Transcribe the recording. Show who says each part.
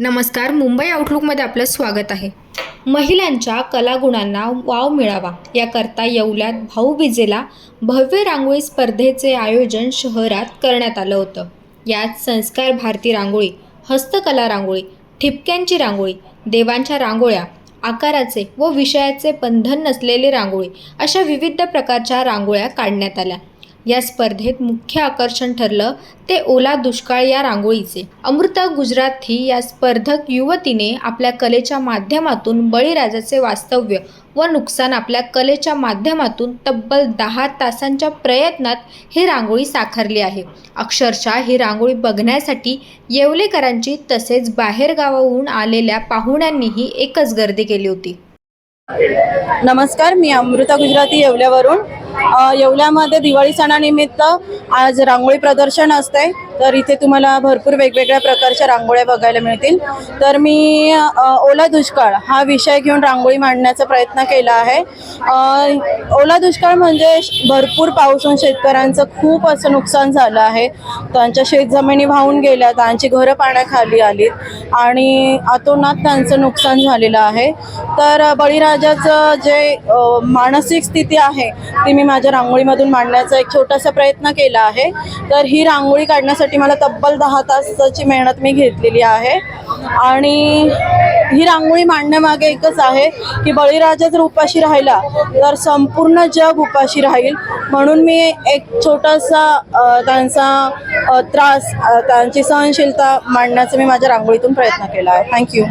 Speaker 1: नमस्कार मुंबई आउटलुकमध्ये आपलं स्वागत आहे. महिलांच्या कलागुणांना वाव मिळावा याकरता येवल्यात भाऊबीजेला भव्य रांगोळी स्पर्धेचे आयोजन शहरात करण्यात आलं होतं. यात संस्कार भारती रांगोळी हस्तकला रांगोळी ठिपक्यांची रांगोळी देवांच्या रांगोळ्या आकाराचे व विषयाचे बंधन नसलेले रांगोळी अशा विविध प्रकारच्या रांगोळ्या काढण्यात आल्या. या स्पर्धेत मुख्य आकर्षण ठरलं ते ओला दुष्काळ या रांगोळीचे. अमृता गुजरात ही या स्पर्धक युवतीने आपल्या कलेच्या माध्यमातून बळीराजाचे वास्तव्य व नुकसान आपल्या कलेच्या माध्यमातून तब्बल दहा तासांच्या प्रयत्नात ही रांगोळी साकारली आहे. अक्षरशः ही रांगोळी बघण्यासाठी येवलेकरांची तसेच बाहेरगावाहून आलेल्या पाहुण्यांनीही एकच गर्दी केली होती.
Speaker 2: नमस्कार मी अमृता गुजराती येवल्यावरून. येवल्यामध्ये दिवाळी सणानिमित्त आज रांगोळी प्रदर्शन असते तर इथे तुम्हाला भरपूर वेगवेगळ्या प्रकारच्या रांगोळ्या बघायला मिळतील. तर मी ओला दुष्काळ हा विषय घेऊन रांगोळी मांडण्याचा प्रयत्न केला आहे. ओला दुष्काळ म्हणजे भरपूर पाऊस होऊन शेतकऱ्यांचं खूप असं नुकसान झालं आहे. त्यांच्या शेतजमिनी वाहून गेल्या त्यांची घरं पाण्याखाली आलीत आणि आतोनात त्यांचं नुकसान झालेलं आहे. तर बळीराजाचं जे मानसिक स्थिती आहे ती मी माझ्या रांगोळीमधून मांडण्याचा एक छोटासा प्रयत्न केला आहे. तर ही रांगोळी काढण्यासाठी मला तब्बल दहा तासाची मेहनत मी घेतलेली आहे. आणि ही रांगोळी मांडण्यामागे एकच आहे की बळीराजा जर उपाशी राहिला तर संपूर्ण जग उपाशी राहील. म्हणून मी एक छोटासा त्यांचा त्रास त्यांची सहनशीलता मांडण्याचा मी माझ्या रांगोळीतून प्रयत्न केला आहे. थँक्यू